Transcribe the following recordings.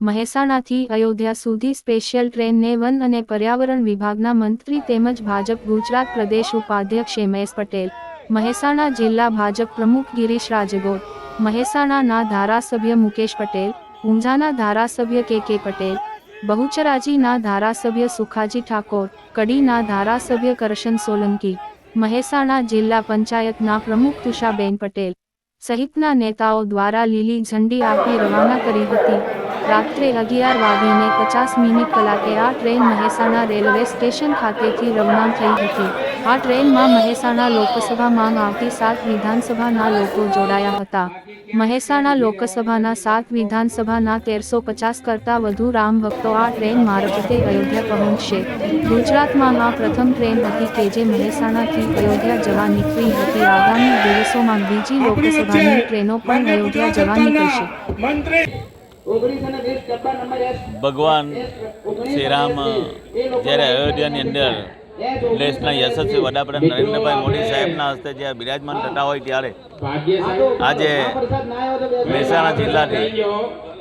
મહેસાણાથી અયોધ્યા સુધી સ્પેશિયલ ટ્રેનને વન અને પર્યાવરણ વિભાગના મંત્રી તેમજ ભાજપ ગુજરાત પ્રદેશ ઉપાધ્યક્ષ એમએસ પટેલ, મહેસાણા જિલ્લા ભાજપ પ્રમુખ ગિરીશ રાજગોર, મહેસાણાના ધારાસભ્ય મુકેશ પટેલ, ઊંઝાના ધારાસભ્ય કે કે પટેલ, બહુચરાજીના ધારાસભ્ય સુખાજી ઠાકોર, કડીના ધારાસભ્ય કરશન સોલંકી, મહેસાણા જિલ્લા પંચાયતના પ્રમુખ તુષાબેન પટેલ, સહિતના નેતાઓ દ્વારા લીલી ઝંડી આપી રવાના કરી હતી. રાત્રે અગિયાર વાગીને પચાસ મિનિટ કલાકે આ ટ્રેન મહેસાણા રેલવે સ્ટેશન ખાતેથી રવાના થઈ હતી. આ ટ્રેનમાં મહેસાણા લોકસભામાં આવતી સાત વિધાનસભાના લોકો જોડાયા હતા. મહેસાણા લોકસભાના સાત વિધાનસભાના તેરસો પચાસ કરતાં વધુ રામ ભક્તો આ ટ્રેન મારફતે અયોધ્યા પહોંચશે. ગુજરાતમાં આ પ્રથમ ટ્રેન હતી કે જે મહેસાણાથી અયોધ્યા જવા નીકળી હતી. આગામી દિવસોમાં બીજી લોકસભાની ટ્રેનો પણ અયોધ્યા જવા નીકળશે. ભગવાન શ્રી રામ જ્યારે અયોધ્યાની અંદર દેશના યશસ્વી વડાપ્રધાન નરેન્દ્રભાઈ મોદી સાહેબના હસ્તે જે બિરાજમાન થતા હોય ત્યારે આજે મહેસાણા જિલ્લાથી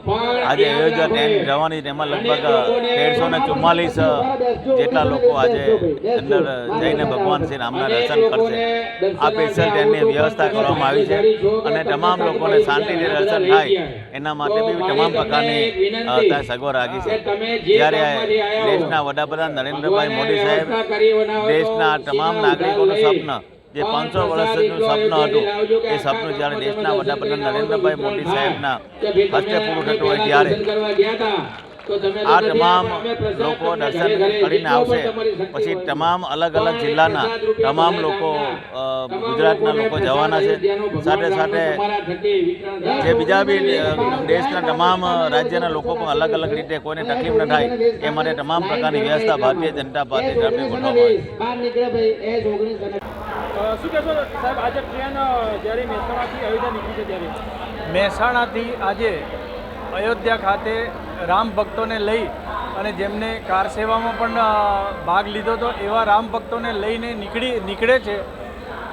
આજે અયોધ્યા ટ્રેન જવાની તેમાં લગભગ તેરસો ને ચુમ્માલીસ જેટલા લોકો આજે અંદર જઈને ભગવાન શ્રી રામના દર્શન કરશે. આ સ્પેશિયલ ટ્રેનની વ્યવસ્થા કરવામાં આવી છે અને તમામ લોકોને શાંતિથી દર્શન થાય એના માટે બી તમામ પ્રકારની સગવડ રાખી છે. જ્યારે દેશના વડાપ્રધાન નરેન્દ્રભાઈ મોદી સાહેબ દેશના તમામ નાગરિકોનું સ્વપ્ન જે પાંચસો વર્ષનું સપનું હતું, એ સપનું જ્યારે દેશના વડાપ્રધાન નરેન્દ્રભાઈ મોદી સાહેબના હસ્તે પૂરું થતું હોય ત્યારે આ તમામ લોકો દર્શન કરીને આવશે. પછી તમામ અલગ અલગ જિલ્લાના તમામ લોકો ગુજરાતના લોકો જવાના છે. સાથે સાથે જે બીજા બી દેશના તમામ રાજ્યના લોકો પણ અલગ અલગ રીતે કોઈને તકલીફ ન થાય એ માટે તમામ પ્રકારની વ્યવસ્થા ભારતીય જનતા પાર્ટી તરફથી ગોઠવવામાં આવી. જ્યારે મહેસાણાથી અયોધ્યા નીકળી છે ત્યારે? મહેસાણાથી આજે અયોધ્યા ખાતે રામ ભક્તોને લઈ અને જેમને કાર સેવામાં પણ ભાગ લીધો હતો, એવા રામ ભક્તોને લઈને નીકળી, નીકળે છે.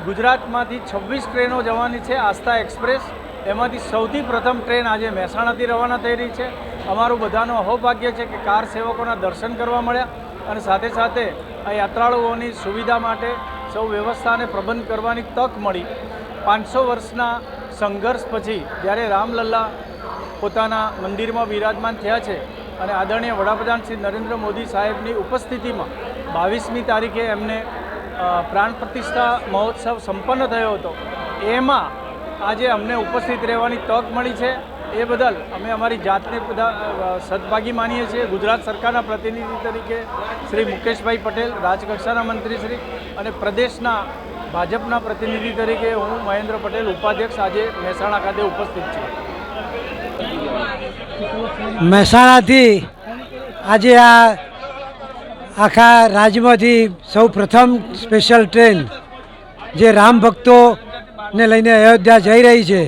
ગુજરાતમાંથી છવ્વીસ ટ્રેનો જવાની છે આસ્થા એક્સપ્રેસ. એમાંથી સૌથી પ્રથમ ટ્રેન આજે મહેસાણાથી રવાના થઈ રહી છે. અમારું બધાનું અહોભાગ્ય છે કે કાર સેવકોના દર્શન કરવા મળ્યા અને સાથે સાથે આ યાત્રાળુઓની સુવિધા માટે સૌ વ્યવસ્થાને પ્રબંધ કરવાની તક મળી. પાંચસો વર્ષના સંઘર્ષ પછી જ્યારે રામલલ્લા પોતાના મંદિરમાં વિરાજમાન થયા છે અને આદરણીય વડાપ્રધાન શ્રી નરેન્દ્ર મોદી સાહેબની ઉપસ્થિતિમાં બાવીસમી તારીખે એમને પ્રાણ પ્રતિષ્ઠા મહોત્સવ સંપન્ન થયો હતો, એમાં આજે અમને ઉપસ્થિત રહેવાની તક મળી છે. એ બદલ અમે અમારી જાતને બધા સદભાગી માનીએ છીએ. ગુજરાત સરકારના પ્રતિનિધિ તરીકે શ્રી મુકેશભાઈ પટેલ, રાજકક્ષાના મંત્રી શ્રી અને પ્રદેશના ભાજપના પ્રતિનિધિ તરીકે હું મહેન્દ્ર પટેલ, ઉપાધ્યક્ષ આજે મહેસાણા ખાતે ઉપસ્થિત છું. મહેસાણાથી આજે આ આખા રાજ્યમાંથી સૌ પ્રથમ સ્પેશિયલ ટ્રેન જે રામ ભક્તોને લઈને અયોધ્યા જઈ રહી છે.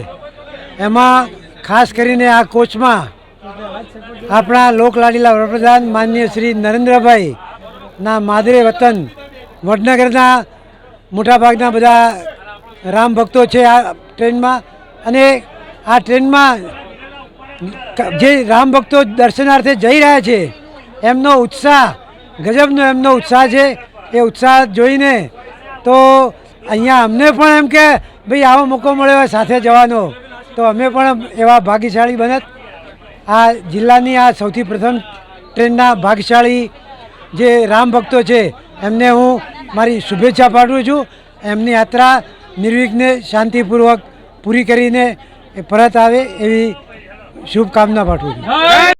એમાં ખાસ કરીને આ કોચમાં આપણા લોકલાડીલા વડાપ્રધાન માનનીય શ્રી નરેન્દ્રભાઈ ના માદરે વતન, વડનગરના મોટાભાગના બધા રામ ભક્તો છે આ ટ્રેનમાં. અને આ ટ્રેનમાં જે રામ ભક્તો દર્શનાર્થે જઈ રહ્યા છે, એમનો ઉત્સાહ, ગજબનો એમનો ઉત્સાહ છે, એ ઉત્સાહ જોઈને તો અહીંયા અમને પણ એમ કે, ભાઈ આવો મોકો મળ્યો સાથે જવાનો. તો અમે પણ એવા ભાગ્યશાળી બનત. આ જિલ્લાની આ સૌથી પ્રથમ ટ્રેનના ભાગ્યશાળી જે રામ ભક્તો છે, એમને હું મારી શુભેચ્છા પાઠવું છું. એમની યાત્રા નિર્વિઘ્ને શાંતિપૂર્વક પૂરી કરીને પરત આવે એવી શુભકામના પાઠવું છું.